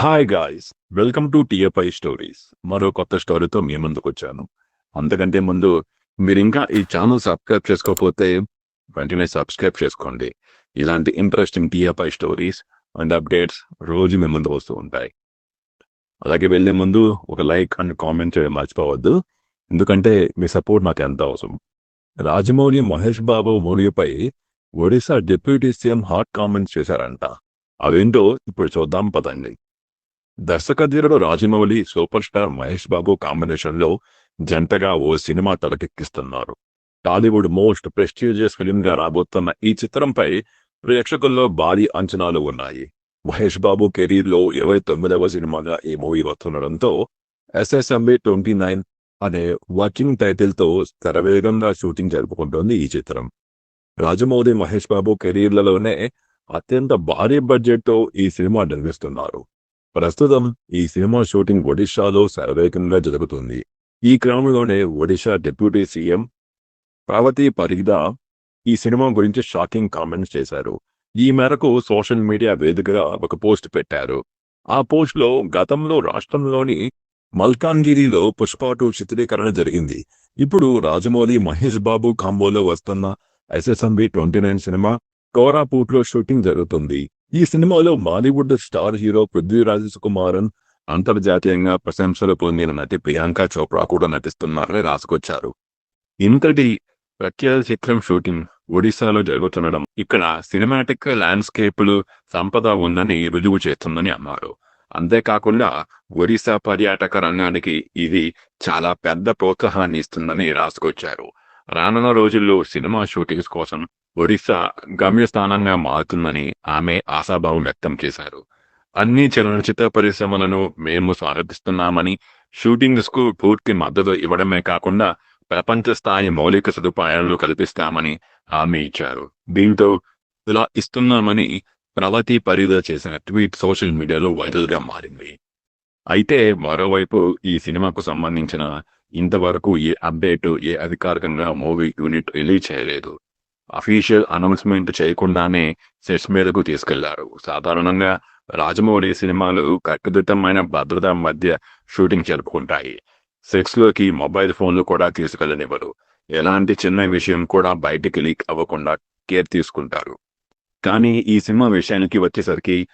Hi guys welcome to TFI stories మరో కొత్త స్టోరీతో మీ ముందుకు వచ్చాను. అంతకంటే ముందు మీరు ఇంకా ఈ ఛానల్ సబ్స్క్రైబ్ చేసుకోకపోతే వెంటనే సబ్స్క్రైబ్ చేసుకోండి. ఇలాంటి interesting TFI stories and updates రోజు మీ ముందు వస్తూ ఉంటాయి. అలాగే వెళ్ళే ముందు ఒక లైక్ అండ్ కామెంట్ చేయడం మర్చిపోవద్దు. ఎందుకంటే మీ సపోర్ట్ నాకు ఎంత అవసరం. Rajamouli Mahesh Babu మౌలిపై Odisha deputy CM hot comments చేశారంట. అవేంటో ఇప్పుడు చూద్దాం పదండి. దర్శకధీరుడు రాజమౌళి సూపర్ స్టార్ మహేష్ బాబు కాంబినేషన్లో జంటగా ఓ సినిమా తలకెక్కిస్తున్నారు టాలీవుడ్ మోస్ట్ ప్రెస్టీజియస్ ఫిలింగా రాబోతున్న ఈ చిత్రంపై ప్రేక్షకుల్లో భారీ అంచనాలు ఉన్నాయి. మహేష్ బాబు కెరీర్లో ఇరవై తొమ్మిదవ సినిమాగా ఈ మూవీ వస్తుండడంతో ఎస్ఎస్ఎంబి ట్వంటీ నైన్ అనే వర్కింగ్ టైటిల్తో శరవేగంగా షూటింగ్ జరుపుకుంటోంది ఈ చిత్రం. రాజమౌళి మహేష్ బాబు కెరీర్లలోనే అత్యంత భారీ బడ్జెట్తో ఈ సినిమా నిర్మిస్తున్నారు. ప్రస్తుతం ఈ సినిమా షూటింగ్ ఒడిషాలో శరవేగంగా జరుగుతుంది. ఈ క్రమంలోనే ఒడిషా డిప్యూటీ సీఎం పార్వతీ పరిదా ఈ సినిమా గురించి షాకింగ్ కామెంట్స్ చేశారు. ఈ మేరకు సోషల్ మీడియా వేదికగా ఒక పోస్ట్ పెట్టారు. ఆ పోస్ట్లో గతంలో రాష్ట్రంలోని మల్కాన్గిరిలో పుష్పాటు టూ చిత్రీకరణ జరిగింది. ఇప్పుడు రాజమౌళి మహేష్ బాబు కాంబోలో వస్తున్న ఎస్ఎస్ఎంబి ట్వంటీ నైన్ సినిమా కోరాపూట్లో షూటింగ్ జరుగుతుంది. ఈ సినిమాలో Bollywood star hero Prithviraj Sukumaran అంతర్జాతీయంగా ప్రశంసలు పొందిన నటి ప్రియాంక చోప్రా కూడా నటిస్తున్నారని రాసుకొచ్చారు. ఇంతటి ప్రఖ్యాత చిత్రం షూటింగ్ ఒడిశాలో జరుగుతుండడం ఇక్కడ సినిమాటిక్ ల్యాండ్స్కేప్లు సంపద ఉందని రుజువు చేస్తుందని అన్నారు. అంతేకాకుండా ఒడిశా పర్యాటక రంగానికి ఇది చాలా పెద్ద ప్రోత్సాహాన్ని ఇస్తుందని రాసుకొచ్చారు. రానున్న రోజుల్లో సినిమా షూటింగ్స్ కోసం ఒడిశా గమ్యస్థానంగా మారుతుందని ఆమె ఆశాభావం వ్యక్తం చేశారు. అన్ని చలనచిత్ర పరిశ్రమలను మేము స్వాగతిస్తున్నామని షూటింగ్స్కు పూర్తి మద్దతు ఇవ్వడమే కాకుండా ప్రపంచ స్థాయి మౌలిక సదుపాయాలు కల్పిస్తామని హామీ ఇచ్చారు. దీంతో ఇలా ఇస్తున్నామని ప్రవతి పరిధి చేసిన ట్వీట్ సోషల్ మీడియాలో వైరల్గా మారింది. అయితే మరోవైపు ఈ సినిమాకు సంబంధించిన ఇంతవరకు ఏ అప్డేట్ ఏ అధికారికంగా మూవీ యూనిట్ రిలీజ్ చేయలేదు. అఫీషియల్ అనౌన్స్మెంట్ చేయకుండానే సెట్స్ మీదకు తీసుకెళ్ళారు. సాధారణంగా రాజమౌళి సినిమాలు కట్టుదిట్టమైన భద్రత మధ్య షూటింగ్ జరుపుకుంటాయి. సెట్స్లోకి మొబైల్ ఫోన్లు కూడా తీసుకెళ్ళనివ్వరు. ఎలాంటి చిన్న విషయం కూడా బయటికి లీక్ అవ్వకుండా కేర్ తీసుకుంటారు. కానీ ఈ సినిమా విషయానికి వచ్చేసరికి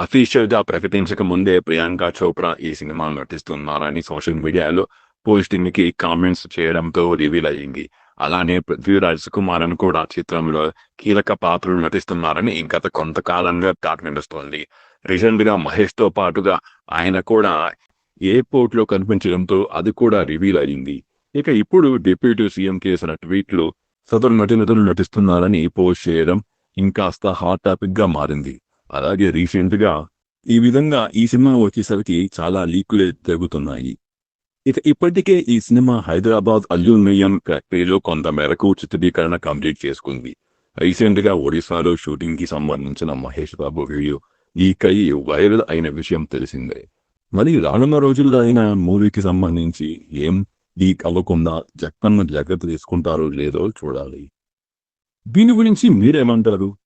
అఫీషియల్గా ప్రకటించక ముందే ప్రియాంక చోప్రా ఈ సినిమాను నటిస్తున్నారని సోషల్ మీడియాలో పోస్టింగ్కి కామెంట్స్ చేయడంతో రివీల్ అయ్యింది అలానే పృథ్వీరాజ్ కుమార్ అని కూడా చిత్రంలో కీలక పాత్రలు నటిస్తున్నారని గత కొంతకాలంగా టాక్ నడుస్తోంది రీసెంట్గా మహేష్తో పాటుగా ఆయన కూడా ఎయిర్పోర్ట్లో కనిపించడంతో అది కూడా రివీల్ అయింది ఇక ఇప్పుడు డిప్యూటీ సీఎం చేసిన ట్వీట్లు సదరు నటినటులు నటిస్తున్నారని పోస్ట్ చేయడం ఇంకాస్త హాట్ టాపిక్గా మారింది. అలాగే రీసెంట్గా ఈ విధంగా ఈ సినిమా వచ్చేసరికి చాలా లీకులే జరుగుతున్నాయి ఇక ఇప్పటికే ఈ సినిమా హైదరాబాద్ అల్యూమినియం ఫ్యాక్టరీలో కొంత మేరకు చిత్రీకరణ కంప్లీట్ చేసుకుంది. రీసెంట్గా ఒడిశాలో షూటింగ్కి సంబంధించిన మహేష్ బాబు వీడియో ఈ కై వైరల్ అయిన విషయం తెలిసిందే. మరి రానున్న రోజుల్లో అయిన మూవీకి సంబంధించి ఏం లీక్ అవ్వకుండా జక్కన్న జాగ్రత్త తీసుకుంటారో లేదో చూడాలి. దీని గురించి మీరేమంటారు?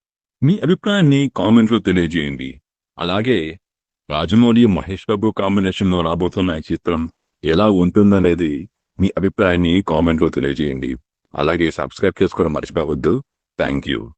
మీ అభిప్రాయాన్ని కామెంట్లో తెలియజేయండి. అలాగే రాజమౌళి మహేష్ బాబు కాంబినేషన్లో రాబోతున్న ఈ చిత్రం ఎలా ఉంటుందనేది మీ అభిప్రాయాన్ని కామెంట్లో తెలియజేయండి. అలాగే సబ్స్క్రైబ్ చేసుకోవడం మర్చిపోవద్దు. Thank you.